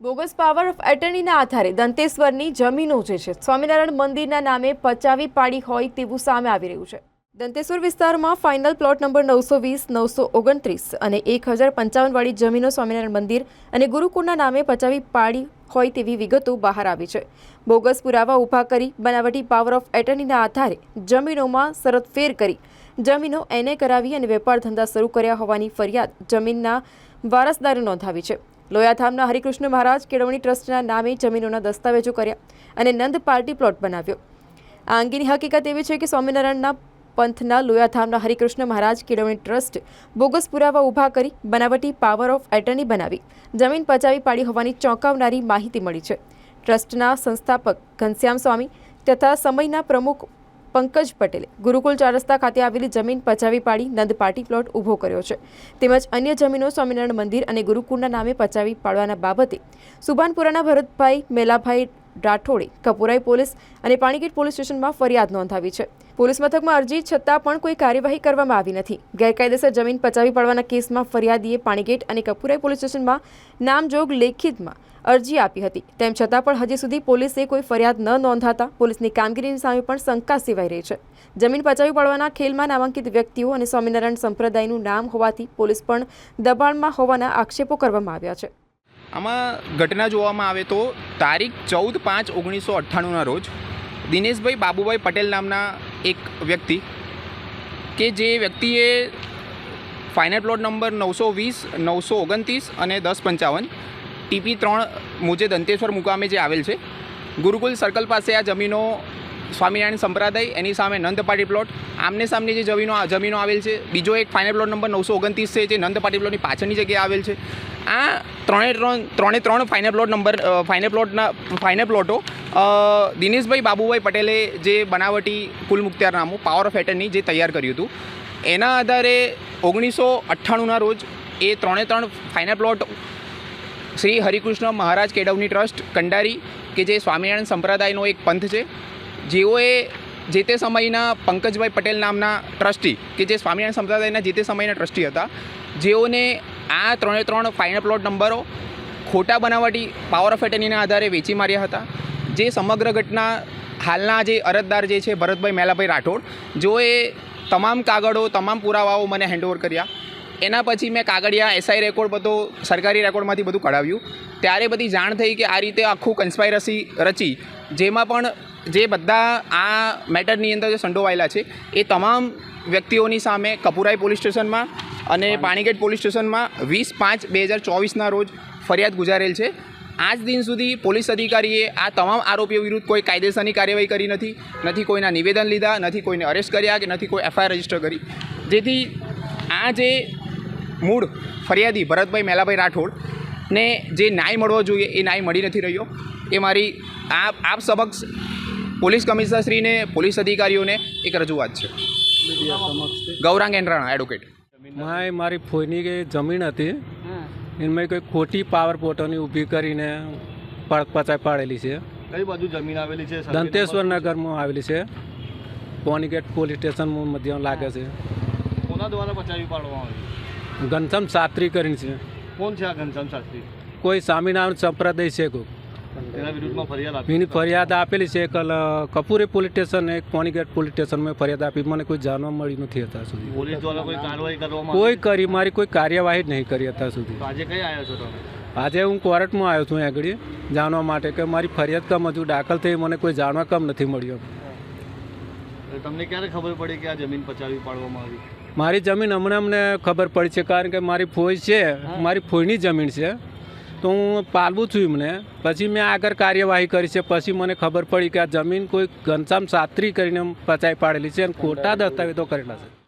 Bogus power of એટર્નીના આધારે દંતેશ્વરની જમીનો જે છે. સ્વામિનારાયણ મંદિરના નામે પચાવી પાડી હોય તેવું સામે આવી રહ્યું છે. દંતેશ્વર વિસ્તારમાં ફાઇનલ પ્લોટ નંબર નવસો વીસ, નવસો ઓગણત્રીસ અને એક હજાર પંચાવનવાળી જમીનો સ્વામિનારાયણ મંદિર અને ગુરુકુળના નામે પચાવી પાડી હોય તેવી વિગતો બહાર આવી છે. બોગસ પુરાવા ઊભા કરી બનાવટી પાવર ઓફ એટર્નીના આધારે જમીનોમાં શરતફેર કરી. જમીનો એને કરાવી અને વેપાર ધંધા શરૂ કર્યા હોવાની ફરિયાદ જમીનના વારસદારે નોંધાવી છે. લોયાધામના હરિકૃષ્ણ મહારાજ કેળવણી ટ્રસ્ટના નામે જમીનોના દસ્તાવેજો કર્યા અને નંદ પાર્ટી પ્લોટ બનાવ્યો. આ અંગેની હકીકત એવી છે કે સ્વામિનારાયણના પંથના લોયાધામના હરિકૃષ્ણ મહારાજ કેળવણી ટ્રસ્ટ બોગસ પુરાવા ઊભા કરી બનાવટી પાવર ઓફ એટર્ની બનાવી. જમીન પચાવી પાડી હોવાની ચોંકાવનારી માહિતી મળી છે. ટ્રસ્ટના સંસ્થાપક ઘનશ્યામ સ્વામી તથા સમયના પ્રમુખ પંકજ પટેલે ગુરુકુલ ચાર રસ્તા ખાતે આવેલી જમીન પચાવી પાડી નંદ પાર્ટી પ્લોટ ઊભો કર્યો છે. તેમજ અન્ય જમીનો સ્વામિનારાયણ મંદિર અને ગુરુકુળના નામે પચાવી પાડવાના બાબતે સુભાનપુરાના ભરતભાઈ મેલાભાઈ રાઠોડે, કપુરાઈ પોલીસ અને પાણીગેટ પોલીસ સ્ટેશનમાં ફરિયાદ નોંધાવી છે. પોલીસ મથકમાં અરજી છતાં પણ કોઈ કાર્યવાહી કરવામાં આવી નથી. ગેરકાયદેસર જમીન પચાવી પાડવાના કેસમાં ફરિયાદીએ પાણીગેટ અને કપુરાઈ પોલીસ સ્ટેશનમાં નામજોગ લેખિતમાં અરજી આપી હતી. તેમ છતાં પણ હજી સુધી પોલીસે કોઈ ફરિયાદ ન નોંધાતા પોલીસની કામગીરીની સામે પણ શંકા સિવાય રહી છે. જમીન પચાવી પાડવાના ખેલમાં નામાંકિત વ્યક્તિઓ અને સ્વામિનારાયણ સંપ્રદાયનું નામ હોવાથી પોલીસ પણ દબાણમાં હોવાના આક્ષેપો કરવામાં આવ્યા છે. આમાં ઘટના જોવામાં આવે તો તારીખ ચૌદ પાંચ ઓગણીસો અઠ્ઠાણુંના રોજ દિનેશભાઈ બાબુભાઈ પટેલ નામના એક વ્યક્તિ કે જે વ્યક્તિએ ફાઇનલ પ્લોટ નંબર નવસો વીસ, નવસો ઓગણત્રીસ અને દસ પંચાવન ટીપી ત્રણ મુજે દંતેશ્વર મુકામે જે આવેલ છે. ગુરુકુલ સર્કલ પાસે આ જમીનો સ્વામિનારાયણ સંપ્રદાય, એની સામે નંદ પાટી પ્લોટ. આમને સામને જે જમીનો જમીનો આવેલ છે, બીજો એક ફાઇનલ પ્લોટ નંબર નવસો ઓગણત્રીસ છે, જે નંદ પાટી પ્લોટની પાછળની જગ્યાએ આવેલ છે. આ ત્રણે ત્રણ ત્રણે ત્રણ ફાઇનલ પ્લોટ નંબર ફાઇનલ પ્લોટના ફાઇનલ પ્લોટો દિનેશભાઈ બાબુભાઈ પટેલે જે બનાવટી કુલ મુખ્તિયારનામું પાવર ઓફ એટર્ની જે તૈયાર કર્યું હતું. એના આધારે ઓગણીસો અઠ્ઠાણુંના રોજ એ ત્રણે ત્રણ ફાઇનલ પ્લોટ શ્રી હરિકૃષ્ણ મહારાજ કેળવણી ટ્રસ્ટ, કંડારી, કે જે સ્વામિનારાયણ સંપ્રદાયનો એક પંથ છે, જેઓએ જે તે સમયના પંકજભાઈ પટેલ નામના ટ્રસ્ટી, કે જે સ્વામિનારાયણ સંપ્રદાયના જે તે સમયના ટ્રસ્ટી હતા, જેઓને આ ત્રણે ત્રણ ફાઇનલ પ્લોટ નંબરો ખોટા બનાવટી પાવર ઓફ એટર્નીના આધારે વેચી માર્યા હતા. જે સમગ્ર ઘટના હાલના જે અરજદાર જે છે, ભરતભાઈ મેલાભાઈ રાઠોડ, જેઓએ તમામ કાગળો, તમામ પુરાવાઓ મને હેન્ડઓવર કર્યા. એના પછી મેં કાગળિયા એસઆઈ રેકોર્ડ બધો સરકારી રેકોર્ડમાંથી બધું કઢાવ્યું. ત્યારે બધી જાણ થઈ કે આ રીતે આખું કન્સ્પાયરસી રચી. જેમાં પણ જે બધા આ મેટરની અંદર જે સંડોવાયેલા છે એ તમામ વ્યક્તિઓની સામે કપુરાઈ પોલીસ સ્ટેશનમાં અને પાણીગેટ પોલીસ સ્ટેશનમાં વીસ પાંચ બે હજાર ચોવીસના રોજ ફરિયાદ ગુજારેલ છે. આજ દિન સુધી પોલીસ અધિકારીએ આ તમામ આરોપીઓ વિરુદ્ધ કોઈ કાયદેસરની કાર્યવાહી કરી નથી. નથી કોઈના નિવેદન લીધા નથી કોઈને અરેસ્ટ કર્યા કે નથી કોઈ એફઆઈઆર રજિસ્ટર કરી. જેથી આ જે મૂળ ફરિયાદી ભરતભાઈ મેલાભાઈ રાઠોડ ને જે ન્યાય મળવો જોઈએ એ ન્યાય મળી નથી રહ્યો. એ મારી આપ આપ સમક્ષ પોલીસ કમિશનરશ્રીને પોલીસ અધિકારીઓને એક રજૂઆત છે. ગૌરાંગ એન્ડ્રાણા એડવોકેટ માય મારી ફોઈની કે જમીન હતી. એમાં કોઈ ખોટી પાવર પોટોની ઊભી કરીને પડક પચાઈ પાડેલી છે. કઈ બાજુ જમીન આવેલી છે? દંતેશ્વર નગરમાં આવેલી છે. પોનીગેટ પોલીસ સ્ટેશનમાં મધ્યમ લાગે છે. કોના દ્વારા પચાવી પાડવામાં આવી? ઘનશ્યામ સાત્રી કરીને છે. કોણ છે આ ઘનશ્યામ શાસ્ત્રી? કોઈ સ્વામિનારાયણ સંપ્રદાય છે કોઈ? એની ફરિયાદ આપેલી છે કલ કપૂરે પોલીસ સ્ટેશન એક પોનીગેટ પોલીસ સ્ટેશનમાં ફરિયાદ આપી. મને કોઈ જાણવા મળી નથી અત્યાર સુધી. પોલીસ કોઈ કરી મારી કોઈ કાર્યવાહી જ નહીં કરી અત્યાર સુધી. આજે કઈ આવ્યા છો તમે? આજે હું કોર્ટમાં આવ્યો છું આગળ જાણવા માટે કે મારી ફરિયાદ કમ હજુ દાખલ થઈ મને કોઈ જાણવા કમ નથી મળ્યો. તમને ક્યારે ખબર પડી કે આ જમીન પચાવી પાડવામાં આવી? મારી જમીન હમણાં અમને ખબર પડી છે કારણ કે મારી ફોઈ છે મારી ફોઈની જમીન છે. તો હું પાલવું છું એમને. પછી મેં આગળ કાર્યવાહી કરી છે પછી મને ખબર પડી કે આ જમીન કોઈ ઘનશ્યામ શાસ્ત્રી કરીને પચાઈ પાડેલી છે અને ખોટા દસ્તાવેજો કરેલા છે.